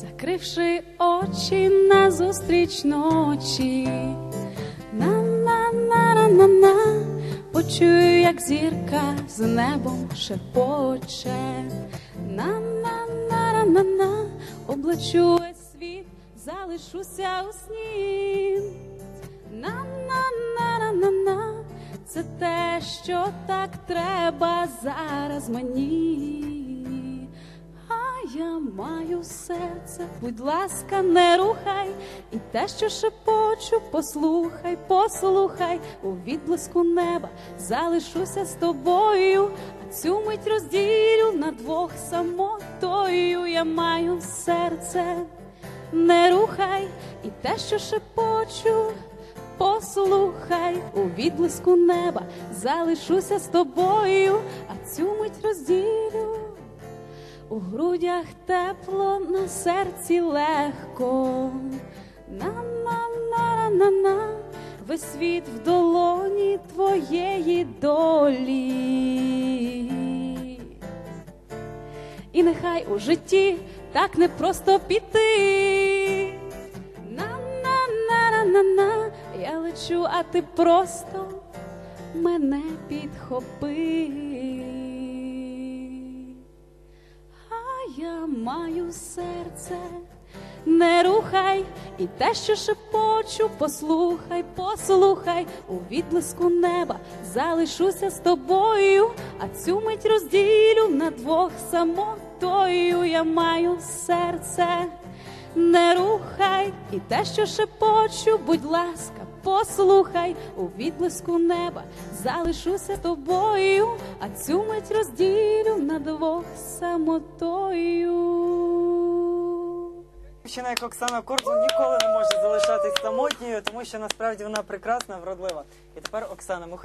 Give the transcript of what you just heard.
Закривши очі назустріч ночі, на-на-на-на-на-на, почую, як зірка з небом шепоче. На-на-на-на-на-на, облечу весь світ, залишуся у сні. На-на-на-на-на-на, це те, що так треба зараз мені. Я маю серце, будь ласка, не рухай, і те, що шепочу, послухай, послухай, у відблиску неба залишуся з тобою, а цю мить розділю на двох самотою. Я маю серце, не рухай, і те, що шепочу, послухай, у відблиску неба залишуся з тобою, а цю мить розділю. У грудях тепло, на серці легко. На-на-на-на-на, весь світ в долоні твоєї долі. І нехай у житті так не просто піти. На-на-на-на-на, я лечу, а ти просто мене підхопи. Маю серце, не рухай, і те, що шепочу, послухай, послухай, у відблиску неба залишуся з тобою, а цю мить розділю на двох самотою. Я маю серце, не рухай, і те, що шепочу, будь ласка, послухай, у відблиску неба залишуся тобою, а цю мить розділю на двох самотою. Дівчина, як Оксана Корзун, ніколи не може залишатись самотньою, тому що насправді вона прекрасна, вродлива. І тепер, Оксана, ми.